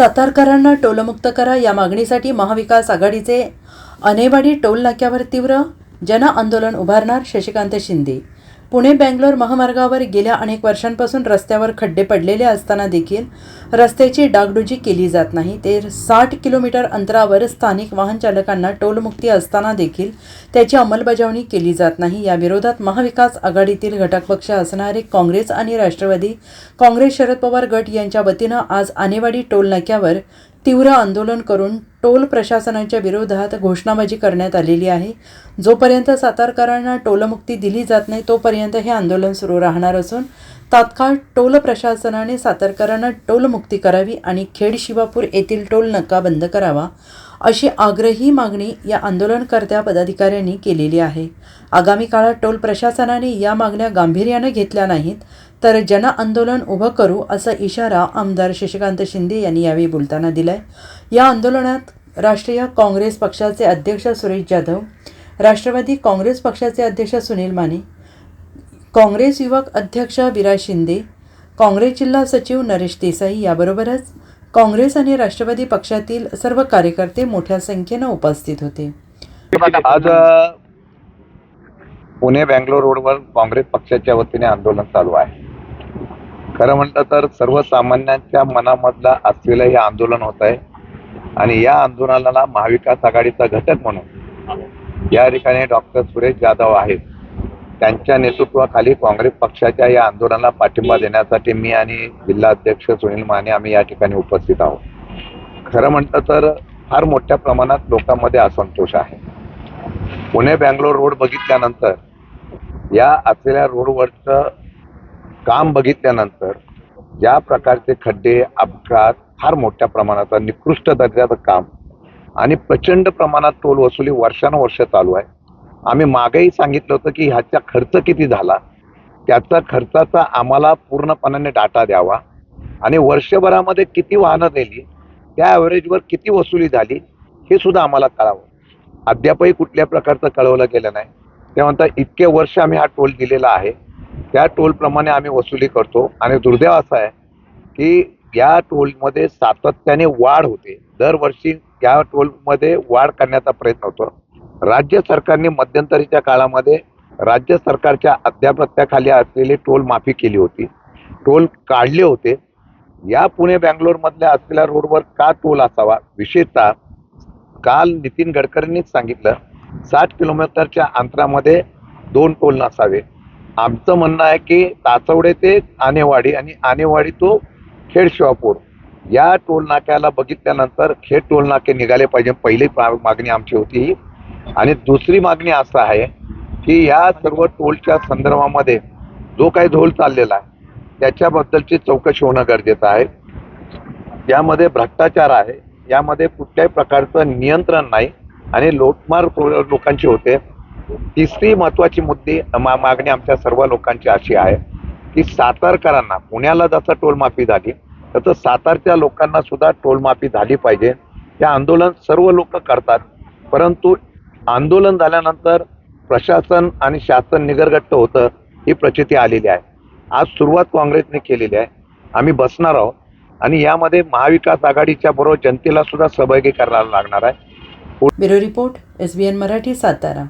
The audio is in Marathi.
सातारकरांना टोलमुक्त करा या मागणीसाठी महाविकास आघाडीचे अनेवाडी टोल नाक्यावर तीव्र जन आंदोलन उभारणार शशिकांत शिंदे. पुणे बँगलोर महामार्गावर गेल्या अनेक वर्षांपासून रस्त्यावर खड्डे पडलेले असताना देखील रस्त्याची डागडुजी केली जात नाही. ते साठ किलोमीटर अंतरावर स्थानिक वाहनचालकांना टोलमुक्ती असताना देखील त्याची अंमलबजावणी केली जात नाही. या विरोधात महाविकास आघाडीतील घटकपक्ष असणारे काँग्रेस आणि राष्ट्रवादी काँग्रेस शरद पवार गट यांच्या वतीनं आज आनेवाडी टोल नाक्यावर तीव्र आंदोलन करून टोल प्रशासनाच्या विरोधात घोषणाबाजी करण्यात आलेली आहे. जोपर्यंत सातारकरांना टोलमुक्ती दिली जात नाही तोपर्यंत हे आंदोलन सुरू राहणार असून तात्काळ टोल प्रशासनाने सातारकरांना टोलमुक्ती करावी आणि खेड शिवापूर येथील टोल नका बंद करावा अशी आग्रही मागणी या आंदोलनकर्त्या पदाधिकाऱ्यांनी केलेली आहे. आगामी काळात टोल प्रशासनाने या मागण्या गांभीर्यानं घेतल्या नाहीत तर जन आंदोलन उभं करू असा इशारा आमदार शशिकांत शिंदे यांनी यावेळी बोलताना दिलाय. या आंदोलनात राष्ट्रीय काँग्रेस पक्षाचे अध्यक्ष सुरेश जाधव राष्ट्रवादी काँग्रेस पक्षाचे अध्यक्ष सुनील माने काँग्रेस युवक अध्यक्ष विराज शिंदे काँग्रेस जिल्हा सचिव नरेश देसाई याबरोबरच काँग्रेस आणि राष्ट्रवादी पक्षातील सर्व कार्यकर्ते मोठ्या संख्येनं उपस्थित होते. आज पुणे बँगलोर रोडवर काँग्रेस पक्षाच्या वतीने आंदोलन चालू आहे. खरं म्हटलं तर सर्वसामान्यांच्या मनामधला असलेलं हे आंदोलन होत आहे. आणि या आंदोलनाला महाविकास आघाडीचा घटक म्हणून या ठिकाणी डॉक्टर सुरेश जाधव आहेत. त्यांच्या नेतृत्वाखाली काँग्रेस पक्षाच्या या आंदोलनाला पाठिंबा देण्यासाठी मी आणि जिल्हाध्यक्ष सुनील माने आम्ही या ठिकाणी उपस्थित आहोत. खरं म्हटलं तर फार मोठ्या प्रमाणात लोकांमध्ये असंतोष आहे. पुणे बँगलोर रोड बघितल्यानंतर या असलेल्या रोडवरचं काम बघितल्यानंतर ज्या प्रकारचे खड्डे अपघात फार मोठ्या प्रमाणात निकृष्ट दर्जाचं काम आणि प्रचंड प्रमाणात टोल वसुली वर्षानुवर्ष चालू आहे. आम्ही मागेही सांगितलं होतं की ह्याचा खर्च किती झाला? त्याचा खर्चाचा आम्हाला पूर्णपणाने डाटा द्यावा आणि वर्षभरामध्ये किती वाहनं नेली त्या ॲव्हरेजवर किती वसुली झाली हे सुद्धा आम्हाला कळावं. अद्यापही कुठल्या प्रकारचं कळवलं गेलं नाही. ते म्हणतात इतके वर्ष आम्ही हा टोल दिलेला आहे त्या टोलप्रमाणे आम्ही वसुली करतो. आणि दुर्दैव असं आहे की या टोलमध्ये सातत्याने वाढ होते. दरवर्षी या टोलमध्ये वाढ करण्याचा प्रयत्न होतो. राज्य सरकारने मध्यंतरीच्या काळामध्ये राज्य सरकारच्या अध्यापत्याखाली असलेली टोल माफी केली होती. टोल काढले होते. या पुणे बँगलोरमधल्या असलेल्या रोडवर का टोल असावा? विशेषतः काल नितीन गडकरींनीच सांगितलं साठ किलोमीटरच्या अंतरामध्ये दोन टोल नसावे. आमचं म्हणणं आहे की ताचवडे ते आनेवाडी आणि आनेवाडी तो खेड शिवापूर. या टोल नाक्याला बघितल्यानंतर खेड टोल नाके निघाले पाहिजे. पहिली मागणी आमची होती. ही. आणि दुसरी मागणी असं आहे की या सर्व टोलच्या संदर्भामध्ये जो काही धोल चाललेला आहे त्याच्याबद्दलची चौकशी होणं गरजेचं आहे. यामध्ये भ्रष्टाचार आहे. यामध्ये कुठल्याही प्रकारचं नियंत्रण नाही. आणि लोटमार लोकांची होते. तिसरी महत्वाची मुद्दे मा- मागणी आमच्या सर्व लोकांची अशी आहे की सातारकरांना पुण्याला जसं टोलमाफी झाली तसं सातारच्या लोकांना सुद्धा टोलमाफी झाली पाहिजे. हे आंदोलन सर्व लोक करतात परंतु आंदोलन झाल्यानंतर प्रशासन आणि शासन निगरगट्ट होतं ही प्रचिती आलेली आहे. आज सुरुवात काँग्रेसने केलेली आहे. आम्ही बसणार आहोत आणि यामध्ये महाविकास आघाडीच्या बरोबर जनतेला सुद्धा सहभागी करायला लागणार आहे. Bureau report S B N Marathi Satara.